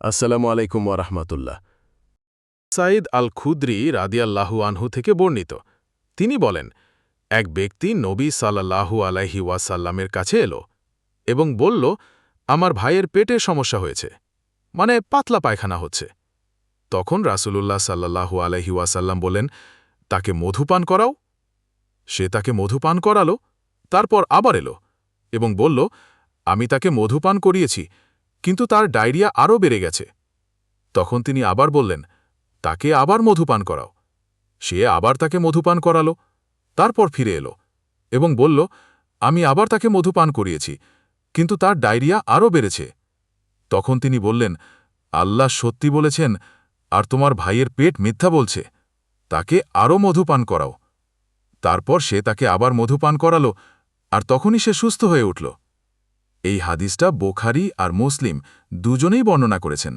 আসসালামু আলাইকুম ওরহমতুল্লাহ সাইদ আল খুদ্রি রাদিয়াল্লাহু আনহু থেকে বর্ণিত। তিনি বলেন, এক ব্যক্তি নবী সাল্লাহু আলাইহি ওয়াসাল্লামের কাছে এলো এবং বলল, আমার ভাইয়ের পেটে সমস্যা হয়েছে মানে পাতলা পায়খানা হচ্ছে। তখন রাসূলুল্লাহ সাল্লাল্লাহু আলাইহি ওয়াসাল্লাম বলেন, তাকে মধুপান করাও? সে তাকে মধুপান করালো, তারপর আবার এলো এবং বলল, আমি তাকে মধুপান করিয়েছি কিন্তু তার ডায়রিয়া আরও বেড়ে গেছে। তখন তিনি আবার বললেন, তাকে আবার মধুপান করাও। সে আবার তাকে মধুপান করালো, তারপর ফিরে এলো এবং বলল, আমি আবার তাকে মধুপান করিয়েছি, কিন্তু তার ডায়রিয়া আরও বেড়েছে। তখন তিনি বললেন, আল্লাহ সত্যি বলেছেন, আর তোমার ভাইয়ের পেট মিথ্যা বলছে, তাকে আরও মধুপান করাও। তারপর সে তাকে আবার মধুপান করালো, আর তখনই সে সুস্থ হয়ে উঠল। এই হাদিসটা বোখারি আর মুসলিম দুজনেই বর্ণনা করেছেন।